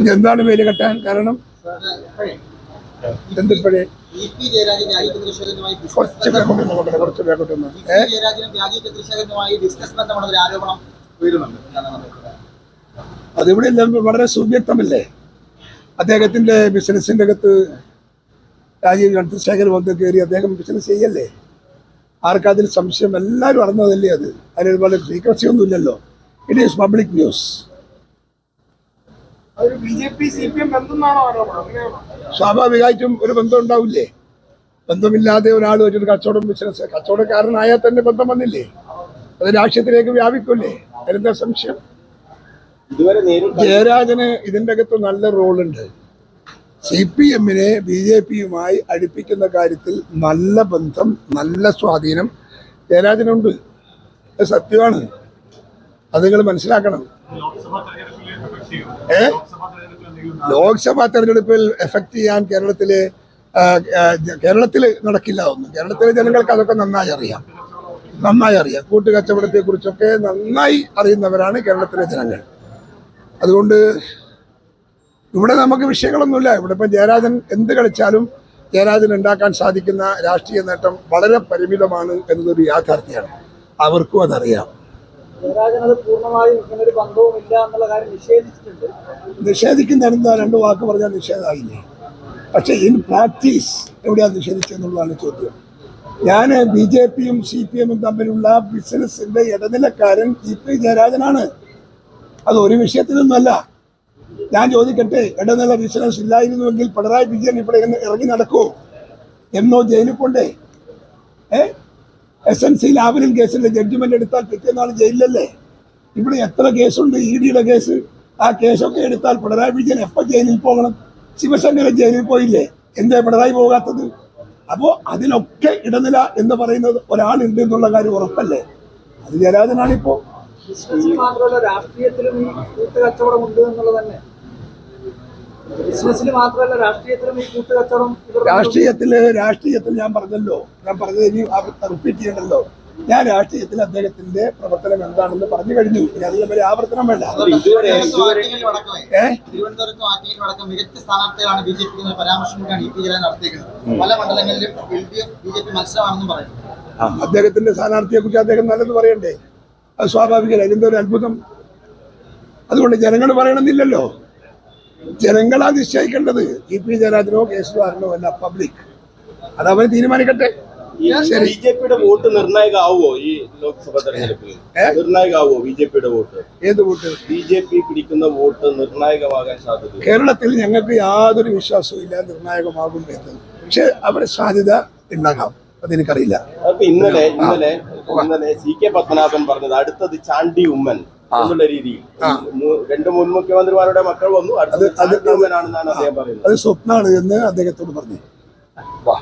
ഇതെന്താണ് വേലി കെട്ടാൻ കാരണം? എന്തിപ്പോഴേ കുറച്ച് ബാക്കോട്ട് കുറച്ച് ബാക്കോട്ട് അതിവിടെ വളരെ സുവ്യക്തമല്ലേ? അദ്ദേഹത്തിന്റെ ബിസിനസിന്റെ അകത്ത് രാജീവ് ചന്ദ്രശേഖർ വന്ന് കയറി അദ്ദേഹം ബിസിനസ് ചെയ്യല്ലേ? ആർക്കതിൽ സംശയം? എല്ലാവരും അറിഞ്ഞതല്ലേ അത്? അതിനൊരുപാട് വളരെ സീക്രസി ഒന്നും ഇല്ലല്ലോ ഇറ്റ് ഈസ് പബ്ലിക് ന്യൂസ് അതൊരു B J P C P M ബന്ധമെന്നാണോ ആരോപണം അങ്ങനെയാണോ സ്വാഭാവികമായിട്ടും ഒരു ബന്ധം ഉണ്ടാവില്ലേ? ബന്ധമില്ലാതെ ഒരാൾ ഒരു കച്ചവടം ബിസിനസ് കച്ചവടക്കാരനായാൽ തന്നെ ബന്ധം വന്നില്ലേ? അത് രാഷ്ട്രീയത്തിലേക്ക് വ്യാപിക്കില്ലേ? അതിനെന്താ സംശയം? ജയരാജന് ഇതിന്റെ അകത്ത് നല്ല റോളുണ്ട്. സി പി എമ്മിനെ ബി ജെ പിയുമായി അടുപ്പിക്കുന്ന കാര്യത്തിൽ നല്ല ബന്ധം നല്ല സ്വാധീനം ജയരാജനുണ്ട്. അത് സത്യമാണ്. അത് നിങ്ങൾ മനസ്സിലാക്കണം. ലോക്സഭാ തെരഞ്ഞെടുപ്പിൽ എഫക്ട് ചെയ്യാൻ കേരളത്തിലെ കേരളത്തിൽ നടക്കില്ല ഒന്നും. കേരളത്തിലെ ജനങ്ങൾക്ക് അതൊക്കെ നന്നായി അറിയാം. നന്നായി അറിയാം. കൂട്ടുകച്ചവടത്തെ കുറിച്ചൊക്കെ നന്നായി അറിയുന്നവരാണ് കേരളത്തിലെ ജനങ്ങൾ. അതുകൊണ്ട് ഇവിടെ നമുക്ക് വിഷയങ്ങളൊന്നുമില്ല. ഇവിടെ ഇപ്പം ജയരാജൻ എന്ത് കളിച്ചാലും ജയരാജൻ ഉണ്ടാക്കാൻ സാധിക്കുന്ന രാഷ്ട്രീയ നേട്ടം വളരെ പരിമിതമാണ് എന്നതൊരു യാഥാർത്ഥ്യമാണ്. അവർക്കും അതറിയാം. ജയരാജൻ അത് പൂർണമായും ഇങ്ങനെ ഒരു ബന്ധവും ഇല്ല എന്നുള്ള കാര്യം നിഷേധിച്ചിട്ടുണ്ട്. നിഷേധിക്കുന്ന എന്താ രണ്ട് വാക്ക് പറഞ്ഞാൽ നിഷേധമായില്ലേ? പക്ഷേ ഇൻ പ്രാക്ടീസ് എവിടെയാണ് നിഷേധിച്ചതെന്നുള്ളതാണ് ചോദ്യം. ഞാൻ ബി ജെ പിയും സി പി എമ്മും തമ്മിലുള്ള ബിസിനസിന്റെ ഇടനിലക്കാരൻ ഇ പി ജയരാജനാണ്. അത് ഒരു വിഷയത്തിലൊന്നുമല്ല. ഞാൻ ചോദിക്കട്ടെ ഇടനില ബിസിനസ് ഇല്ലായിരുന്നുവെങ്കിൽ പിണറായി വിജയൻ ഇവിടെ ഇറങ്ങി നടക്കുമോ എന്നോ ജയിലിൽ കൊണ്ടേ ഏ? എസ് എൻ സി ലാബിനിൽ കേസിന്റെ ജഡ്ജ്മെന്റ് എടുത്താൽ പിറ്റേന്നാൾ ജയിലിലല്ലേ? ഇവിടെ എത്ര കേസുണ്ട്? ഇ ഡിയുടെ കേസ്. ആ കേസൊക്കെ എടുത്താൽ പിണറായി വിജയൻ എപ്പോൾ ജയിലിൽ പോകണം? ശിവശങ്കരൻ ജയിലിൽ പോയില്ലേ? എന്തേ പിണറായി പോകാത്തത്? അപ്പോൾ അതിനൊക്കെ ഇടനില എന്ന് പറയുന്നത് ഒരാളുണ്ട് എന്നുള്ള കാര്യം ഉറപ്പല്ലേ? അത് ജയരാജനാണിപ്പോൾ രാഷ്ട്രീയത്തിലും കൂട്ടുകച്ചവടം ഉണ്ട് എന്നുള്ളത് തന്നെ. രാഷ്ട്രീയത്തിലും രാഷ്ട്രീയത്തിൽ ഞാൻ പറഞ്ഞല്ലോ. ഞാൻ പറഞ്ഞത് ഇനി റിപ്പീറ്റ് ചെയ്യണല്ലോ ഞാൻ രാഷ്ട്രീയത്തിൽ അദ്ദേഹത്തിന്റെ പ്രവർത്തനം എന്താണെന്ന് പറഞ്ഞു കഴിഞ്ഞു. ഇനി അതിന് വരെ ആവർത്തനം വേണ്ട. അദ്ദേഹത്തിന്റെ സ്ഥാനാർത്ഥിയെ കുറിച്ച് അദ്ദേഹം നല്ലത് പറയണ്ടേ? അത് സ്വാഭാവികമല്ല? ഇതിന്റെ ഒരു അത്ഭുതം. അതുകൊണ്ട് ജനങ്ങൾ പറയണമെന്നില്ലല്ലോ. ജനങ്ങളാ നിശ്ചയിക്കേണ്ടത് ഇ പി ജയരാജനോ കെ സുധാകരനോ അല്ല പബ്ലിക് അത് അവർ തീരുമാനിക്കട്ടെ. ഈ ബി ജെ പിയുടെ വോട്ട് നിർണായകമാവോ ഈ ലോക്സഭാ തെരഞ്ഞെടുപ്പിൽ? ഏ? നിർണായകമാവോ ബി ജെ പിയുടെ വോട്ട്? ഏത് വോട്ട്? ബി ജെ പി പിടിക്കുന്ന വോട്ട് നിർണായകമാകാൻ സാധ്യത കേരളത്തിൽ ഞങ്ങൾക്ക് യാതൊരു വിശ്വാസവും ഇല്ല നിർണായകമാകും എന്ന് പക്ഷെ അവരുടെ സാധ്യത ഉണ്ടാകാം അതെനിക്കറിയില്ല. ഇന്നലെ ഇന്നലെ ഇന്നലെ സി കെ പത്മനാഭൻ പറഞ്ഞത് അടുത്തത് ചാണ്ടി ഉമ്മൻ. എന്നുള്ള രീതിയിൽ രണ്ട് മുൻ മുഖ്യമന്ത്രിമാരുടെ മക്കൾ വന്നു അടുത്ത അത് അത് ചാണ്ടി ഉമ്മനാണെന്നാണ് അദ്ദേഹം പറയുന്നത്. അത് സ്വപ്നമാണ് എന്ന് അദ്ദേഹത്തോട് പറഞ്ഞു. വാ.